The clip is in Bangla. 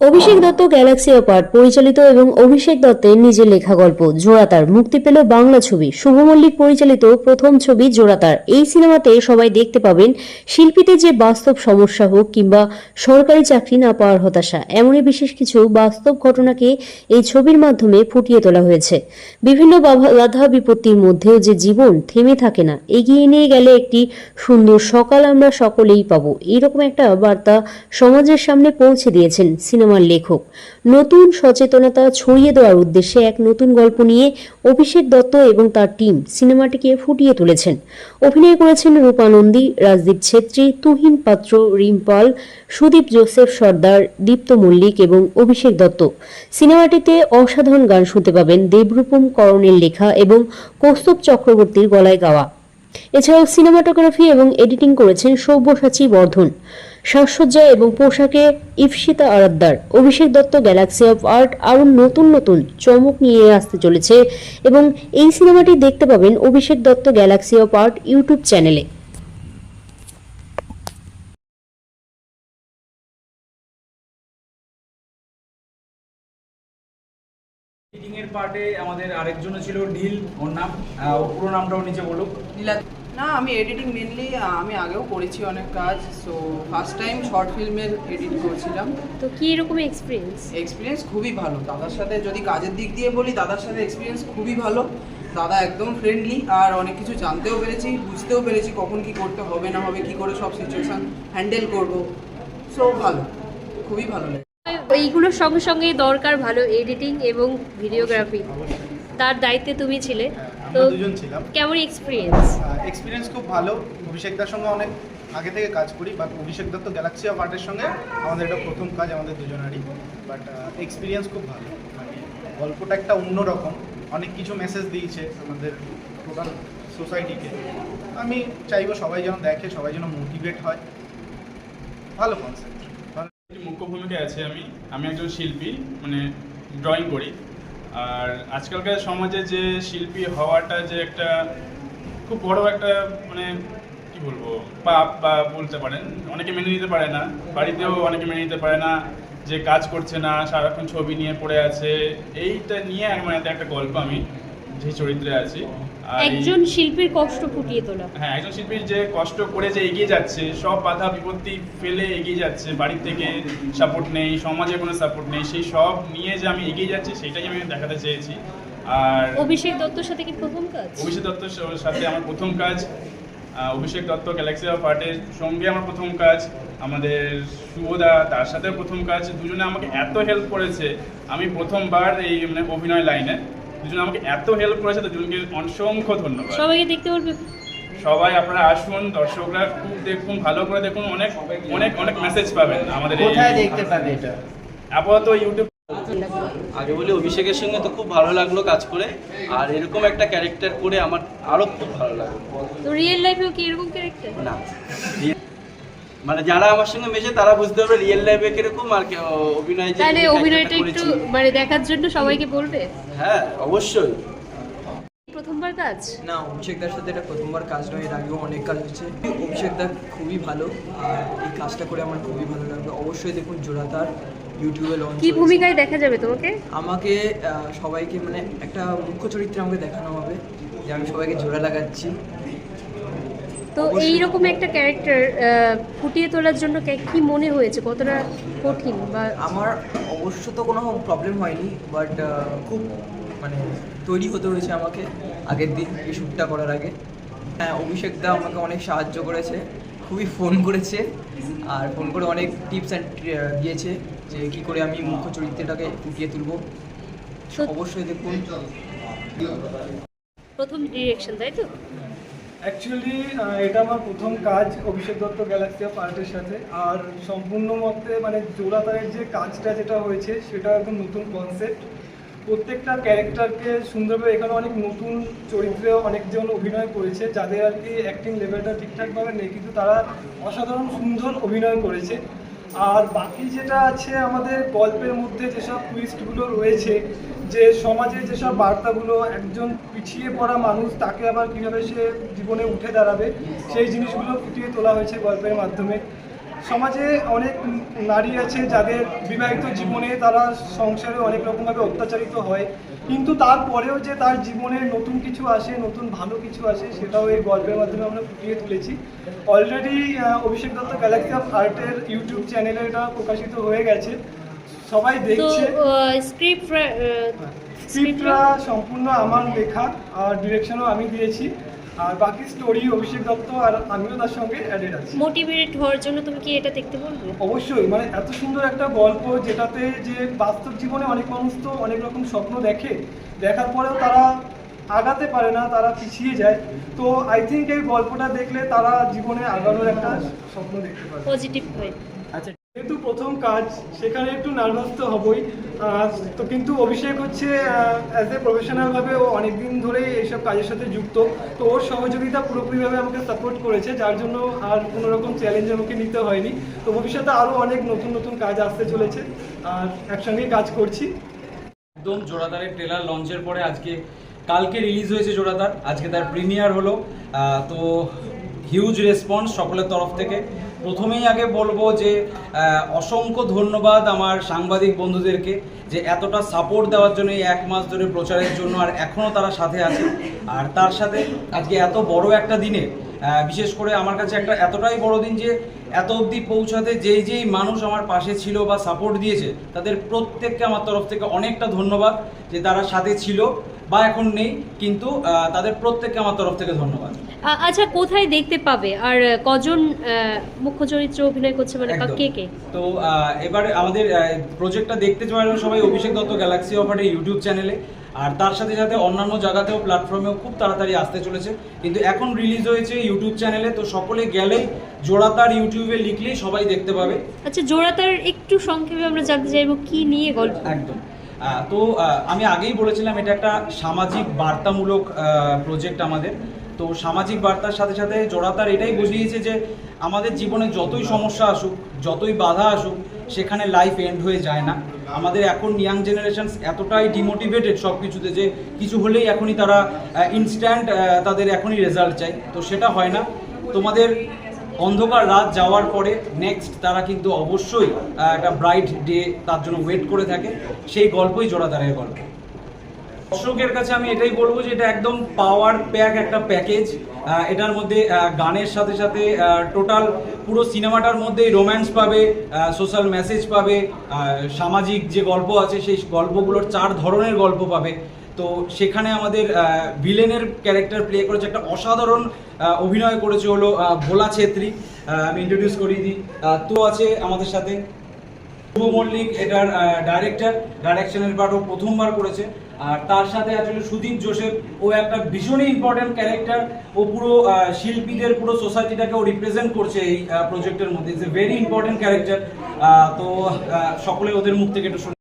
অভিষেক দত্ত গ্যালাক্সি অপার পরিচালিত এবং অভিষেক দত্তের নিজের লেখা গল্প জোড়াতার, মুক্তি পেল বাংলা ছবি। শুভ মল্লিক পরিচালিত প্রথম ছবি জোড়াতার। এই সিনেমাতে সবাই দেখতে পাবেন শিল্পীদের যে বাস্তব সমস্যা হোক কিংবা সরকারি চাকরি না পাওয়ার হতাশা, এমনই বিশেষ কিছু বাস্তব ঘটনাকে এই ছবির মাধ্যমে ফুটিয়ে তোলা হয়েছে। বিভিন্ন বাধা- বিপত্তির মধ্যেও যে জীবন থেমে থাকে না, এগিয়ে নিয়ে গেলে একটি সুন্দর সকাল আমরা সকলেই পাবো। এইরকম একটা বার্তা সমাজের সামনে পৌঁছে দিয়েছেন সিনেমার লেখক। নতুন সচেতনতা ছড়িয়ে দেওয়ার উদ্দেশ্যে এক নতুন গল্প নিয়ে অভিষেক দত্ত এবং তার টিম সিনেমাটিকে ফুটিয়ে তুলেছেন। অভিনয় করেছেন রূপানন্দী, রাজদীপ ছেত্রী, তুহিন পাত্র রিম্পাল সুদীপ জোসেফ সর্দার, দীপ্ত মল্লিক এবং অভিষেক দত্ত। সিনেমাটিতে অসাধারণ গান শুনতে পাবেন দেবরূপম করণের লেখা এবং কৌস্তব চক্রবর্তীর গলায় গাওয়া। এছাড়াও সিনেমাটোগ্রাফি এবং এডিটিং করেছেন সব্যসাচী বর্ধন। সাজসজ্জা এবং পোশাকে Ifsita Araddar Abhishek Dutta galaxy of art আরও নতুন নতুন চমক নিয়ে আসতে চলেছে এবং এই সিনেমাটি দেখতে পাবেন Abhishek Dutta galaxy of art YouTube চ্যানেলে। এর পার্টে আমাদের আরেকজনও ছিল নীল ওর নাম পুরো নামটাও নিচে বলুক। নীলা না আমি এডিটিং মেনলি আমি আগেও করেছি অনেক কাজ সো ফার্স্ট টাইম শর্ট ফিল্মের এডিট করছিলাম। তো কি এরকম এক্সপিরিয়েন্স এক্সপিরিয়েন্স খুবই ভালো। দাদার সাথে যদি কাজের দিক দিয়ে বলি দাদার সাথে এক্সপিরিয়েন্স খুবই ভালো। দাদা একদম ফ্রেন্ডলি আর অনেক কিছু জানতেও পেরেছি বুঝতেও পেরেছি কখন কি করতে হবে না হবে কি করে সব সিচুয়েশন হ্যান্ডেল করব। সো ভালো খুবই ভালো লাগে এইগুলোর সঙ্গে সঙ্গে দরকার ভালো এডিটিং এবং ভিডিওগ্রাফি তার দায়িত্বে তুমি ছিলে। আমরা দুজন ছিলাম। কেমন এক্সপিরিয়েন্স এক্সপিরিয়েন্স খুব ভালো। অভিষেকদার সঙ্গে অনেক আগে থেকে কাজ করি but Abhishek Dutta galaxy of আর্টের সঙ্গে আমাদের এটা প্রথম কাজ আমাদের দুজনেরই। বাট এক্সপিরিয়েন্স খুব ভালো। মানে গল্পটা একটা অন্যরকম অনেক কিছু মেসেজ দিয়েছে আমাদের টোটাল সোসাইটিকে আমি চাইব সবাই যেন দেখে সবাই যেন মোটিভেট হয়। ভালো কনসেপ্ট মুখ্য ভূমিকা আছে আমি। আমি একজন শিল্পী মানে ড্রয়িং করি। আর আজকালকার সমাজে যে শিল্পী হওয়াটা যে একটা খুব বড় একটা মানে কি বলব, পাপ বা বলতে পারেন, অনেকে মেনে নিতে পারে না। বাড়িতেও অনেকে মেনে নিতে পারে না যে কাজ করছে না, সারাক্ষণ ছবি নিয়ে পড়ে আছে। এইটা নিয়ে মানে একটা গল্প আমি। যে চরিত্রে আছি। আর একজন শিল্পীর কষ্ট ফুটিয়ে তোলা। হ্যাঁ একজন শিল্পীর যে কষ্ট করে যে এগিয়ে যাচ্ছে সব বাধা বিপত্তি ফেলে এগিয়ে যাচ্ছে বাড়ির থেকে সাপোর্ট নেই সমাজে কোনো সাপোর্ট নেই সেই সব নিয়ে যে আমি এগিয়ে যাচ্ছি সেটাই আমি দেখাতে চেয়েছি। আর অভিষেক দত্তর সাথে কি প্রথম কাজ? অভিষেক দত্তর সাথে আমার প্রথম কাজ। অভিষেক দত্ত গ্যালাক্সি অফ আর্টের সঙ্গে আমার প্রথম কাজ। আমাদের শুভদা তার সাথে প্রথম কাজ। দুজনে আমাকে এত হেল্প করেছে। আমি প্রথমবার এই মানে অভিনয় লাইনে দুজনে আমাকে এত হেল্প করেছে দুজনকে অসংখ্য ধন্যবাদ। সবাইকে দেখতে বলবে। সবাই আপনারা আসুন দর্শকরা খুব দেখুন ভালো করে দেখুন অনেক অনেক অনেক মেসেজ পাবেন আমাদের কোথায় দেখতে পাবে এটা? আপাতত ইউটিউব আগে বলি অভিষেকের সঙ্গে তো খুব ভালো লাগল কাজ করে আর এরকম একটা ক্যারেক্টার করে আমার আরও খুব ভালো লাগল। তো রিয়েল লাইফেও কি এরকম ক্যারেক্টার না। মানে যারা আমার সঙ্গে মেশে তারা বুঝতে পারবে রিয়েল লাইফে কীরকম আর কে- অভিনয় যে তাহলে অভিনয়টা একটু মানে দেখার জন্য সবাইকে বলবে? হ্যাঁ অবশ্যই। প্রথমবার কাজ? না অভিষেকদার সাথে এটা প্রথমবার কাজ নয় এর আগেও অনেক কাজ হচ্ছে অভিষেকদা খুবই ভালো আর এই কাজটা করে আমার খুবই ভালো লাগবে অবশ্যই দেখুন জোড়াতার ইউটিউবে লঞ্চ কি ভূমিকায় দেখা যাবে তোমাকে? আমাকে সবাইকে মানে একটা মুখ্য চরিত্রে আমাকে দেখানো হবে যে আমি সবাইকে জোড়া লাগাচ্ছি। তো এই রকম একটা ক্যারেক্টার ফুটিয়ে তোলার জন্য কে- মনে হয়েছে? কতটা কঠিন বা আমার অবশ্য তো কোনো প্রবলেম হয়নি বাট খুব মানে তৈরি হতে হয়েছে আমাকে আগের দিন এই শ্যুটটা করার আগে। হ্যাঁ অভিষেক দা আমাকে অনেক সাহায্য করেছে খুবই ফোন করেছে আর ফোন করে অনেক টিপস অ্যান্ড দিয়েছে যে কী করে আমি মুখ্য চরিত্রটাকে ফুটিয়ে তুলবো। অবশ্যই দেখুন। প্রথম ডিরেকশন তাই তো? অ্যাকচুয়ালি এটা আমার প্রথম কাজ অভিষেক দত্ত গ্যালাক্সি অফ আর্টের সাথে। আর সম্পূর্ণ মতে মানে জোড়াতারের যে কাজটা যেটা হয়েছে, সেটা একদম নতুন কনসেপ্ট প্রত্যেকটা ক্যারেক্টারকে সুন্দরভাবে এখানে অনেক নতুন চরিত্রে অনেকজন অভিনয় করেছে, যাদের আর কি অ্যাক্টিং লেভেলটা ঠিকঠাকভাবে নেই, কিন্তু তারা অসাধারণ সুন্দর অভিনয় করেছে। আর বাকি যেটা আছে আমাদের গল্পের মধ্যে যেসব টুইস্টগুলো রয়েছে, যে সমাজে যেসব বার্তাগুলো একজন পিছিয়ে পড়া মানুষ তাকে আবার কীভাবে সে জীবনে উঠে দাঁড়াবে, সেই জিনিসগুলো ফুটিয়ে তোলা হয়েছে গল্পের মাধ্যমে। সমাজে অনেক নারী আছে যাদের বিবাহিত জীবনে তারা সংসারে অনেক রকমভাবে অত্যাচারিত হয়। কিন্তু তারপরেও যে তার জীবনে নতুন কিছু আসে নতুন ভালো কিছু আসে সেটাও এই গল্পের মাধ্যমে আমরা ফুটিয়ে তুলেছি। Already Abhishek Dutta galaxy of আর্টের ইউটিউব চ্যানেলে এটা প্রকাশিত হয়ে গেছে। সবাই দেখছে। স্ক্রিপ্ট স্ক্রিপ্টটা সম্পূর্ণ আমার লেখা আর ডিরেকশনও আমি দিয়েছি। আর বাকি স্টোরি অভিষেক দত্ত আর আমিও তার সঙ্গে অ্যাডেড আছি। মোটিভেট হওয়ার জন্য তুমি কি এটা দেখতে বলবে? অবশ্যই মানে এত সুন্দর একটা গল্প যেটাতে যে বাস্তব জীবনে অনেক মানুষ তো অনেক রকম স্বপ্ন দেখে দেখার পরেও তারা আগাতে পারে না তারা পিছিয়ে যায়। তো আই থিঙ্ক এই গল্পটা দেখলে তারা জীবনে আগানোর একটা স্বপ্ন দেখতে পারে পজিটিভ হয় আচ্ছা যেহেতু প্রথম কাজ, সেখানে একটু নার্ভাস তো হবই। তো কিন্তু অভিষেক হচ্ছে অ্যাজ এ প্রফেশনালভাবে ও অনেকদিন ধরেই এইসব কাজের সাথে যুক্ত। তো ওর সহযোগিতা পুরোপুরিভাবে আমাকে সাপোর্ট করেছে, যার জন্য আর কোনো রকম চ্যালেঞ্জ আমাকে নিতে হয়নি। তো ভবিষ্যতে আরও অনেক নতুন নতুন কাজ আসতে চলেছে। আর একসঙ্গেই কাজ করছি। একদম জোড়াতারের ট্রেলার লঞ্চের পরে আজকে, কালকে রিলিজ হয়েছে জোড়াতার আজকে তার প্রিমিয়ার হলো। তো হিউজ রেসপন্স সকলের তরফ থেকে। প্রথমেই আগে বলব যে অসংখ্য ধন্যবাদ আমার সাংবাদিক বন্ধুদেরকে যে এতটা সাপোর্ট দেওয়ার জন্য এই এক মাস ধরে প্রচারের জন্য আর এখনও তারা সাথে আছে। আর তার সাথে আজকে এত বড় একটা দিনে বিশেষ করে আমার কাছে একটা এতটাই বড় দিন যে এত অবধি পৌঁছাতে যেই যেই মানুষ আমার পাশে ছিল বা সাপোর্ট দিয়েছে তাদের প্রত্যেককে আমার তরফ থেকে অনেকটা ধন্যবাদ যে তারা সাথে ছিল বা এখন নেই কিন্তু তাদের প্রত্যেককে আমার তরফ থেকে ধন্যবাদ। আচ্ছা কোথায় দেখতে পাবে? আর কজন মুখ্য চরিত্রে অভিনয় করছে মানে কা- কে তো এবারে আমাদের প্রজেক্টটা দেখতে পারবেন সবাই অভিষেক দত্ত গ্যালাক্সি অফারের ইউটিউব চ্যানেলে আর তার সাথে সাথে অন্যান্য জায়গাতেও প্ল্যাটফর্মেও খুব তাড়াতাড়ি আসতে চলেছে। কিন্তু এখন রিলিজ হয়েছে ইউটিউব চ্যানেলে তো সকলে গেলেই জোড়াতার ইউটিউবে লিখলেই সবাই দেখতে পাবে। আচ্ছা জোড়াতার একটু সংক্ষেপে আমরা জানতে চাইব কি নিয়ে গল্প? একদম। তো আমি আগেই বলেছিলাম এটা একটা সামাজিক বার্তামূলক প্রজেক্ট আমাদের। তো সামাজিক বার্তার সাথে সাথে জোড়াতার এটাই বুঝিয়েছে যে আমাদের জীবনে যতই সমস্যা আসুক যতই বাধা আসুক সেখানে লাইফ এন্ড হয়ে যায় না। আমাদের এখন ইয়াং জেনারেশন এতটাই ডিমোটিভেটেড সব কিছুতে যে কিছু হলেই এখনই তারা ইনস্ট্যান্ট তাদের এখনই রেজাল্ট চাই তো সেটা হয় না। তোমাদের অন্ধকার রাত যাওয়ার পরে নেক্সট তারা কিন্তু অবশ্যই একটা ব্রাইট ডে তার জন্য ওয়েট করে থাকে। সেই গল্পই জোড়া জোড়াতারের গল্প। দর্শকের কাছে আমি এটাই বলব যে এটা একদম পাওয়ার প্যাক একটা প্যাকেজ এটার মধ্যে গানের সাথে সাথে টোটাল পুরো সিনেমাটার মধ্যে রোম্যান্স পাবে সোশ্যাল মেসেজ পাবে সামাজিক যে গল্প আছে সেই গল্পগুলোর চার ধরনের গল্প পাবে। তো সেখানে আমাদের ভিলেনের ক্যারেক্টার প্লে করেছে একটা অসাধারণ অভিনয় করেছে হলো ভোলা ছেত্রী। আমি ইন্ট্রোডিউস করিয়ে দিই। তো আছে আমাদের সাথে শুভ মল্লিক, এটার ডাইরেক্টর ডাইরেকশনের পার্ট ও প্রথমবার করেছে। আর তার সাথে আসলে সুদীপ জোসেফ। ও একটা ভীষণই ইম্পর্টেন্ট ক্যারেক্টার ও পুরো শিল্পীদের পুরো সোসাইটিটাকে ও রিপ্রেজেন্ট করছে এই প্রজেক্টের মধ্যে। It's a very important character তো সকলে ওদের মুখ থেকে একটু